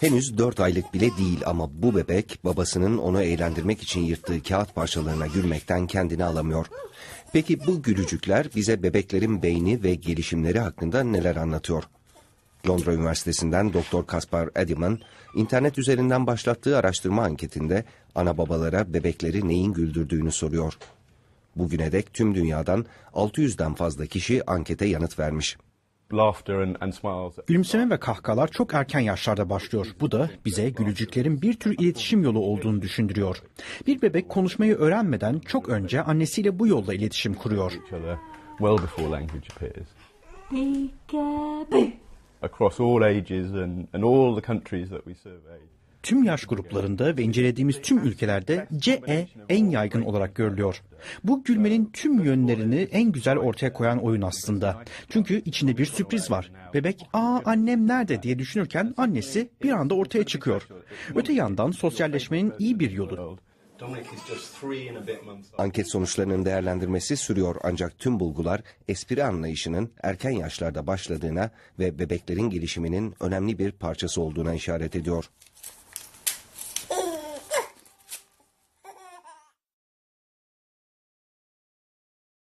Henüz 4 aylık bile değil ama bu bebek babasının onu eğlendirmek için yırttığı kağıt parçalarına gülmekten kendini alamıyor. Peki bu gülücükler bize bebeklerin beyni ve gelişimleri hakkında neler anlatıyor? Londra Üniversitesi'nden Dr. Kaspar Ediman, internet üzerinden başlattığı araştırma anketinde ana babalara bebekleri neyin güldürdüğünü soruyor. Bugüne dek tüm dünyadan 600'den fazla kişi ankete yanıt vermiş. Laughter and, and smiles. Gülümseme ve kahkahalar çok erken yaşlarda başlıyor. Bu da bize gülücüklerin bir tür iletişim yolu olduğunu düşündürüyor. Bir bebek konuşmayı öğrenmeden çok önce annesiyle bu yolla iletişim kuruyor. each other well before language appears. Peekaboo. Across all ages and, and all the countries that we surveyed. Tüm yaş gruplarında ve incelediğimiz tüm ülkelerde CE en yaygın olarak görülüyor. Bu gülmenin tüm yönlerini en güzel ortaya koyan oyun aslında. Çünkü içinde bir sürpriz var. Bebek ''Aa annem nerede?'' diye düşünürken annesi bir anda ortaya çıkıyor. Öte yandan sosyalleşmenin iyi bir yolu. Anket sonuçlarının değerlendirmesi sürüyor ancak tüm bulgular espri anlayışının erken yaşlarda başladığına ve bebeklerin gelişiminin önemli bir parçası olduğuna işaret ediyor.